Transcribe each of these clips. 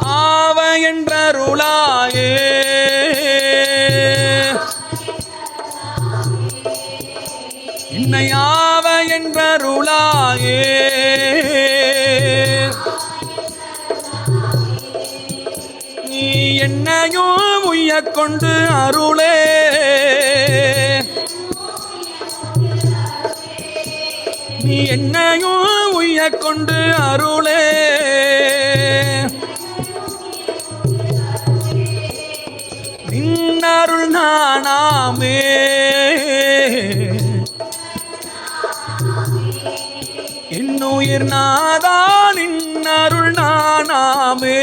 ஆவ என்றருளாயே. என்னை ஆவ என்றருளாயே. நீ என்னையும் உய்யக் கொண்டு அருளே. நீ என்னையும் உய்யக் கொண்டு அருளே. இன்னருள் நானாமே. என்னுயிர் நாதான் இன்னருள் நானாமே.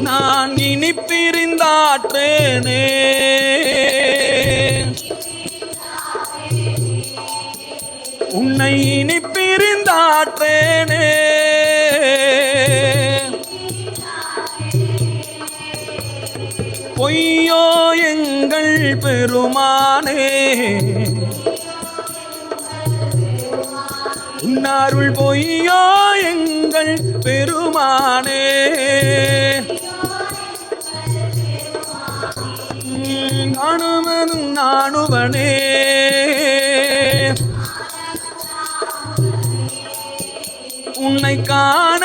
நான் இனி பிரிந்தாற்றேனே உன்னை இனி பிரிந்தாற்றேனே பொய்யோ எங்கள் பெருமானே. உன்னாருள் பொய்யோ எங்கள் பெருமானே. உம், நானுவனும் நானுவனே. உன்னை காண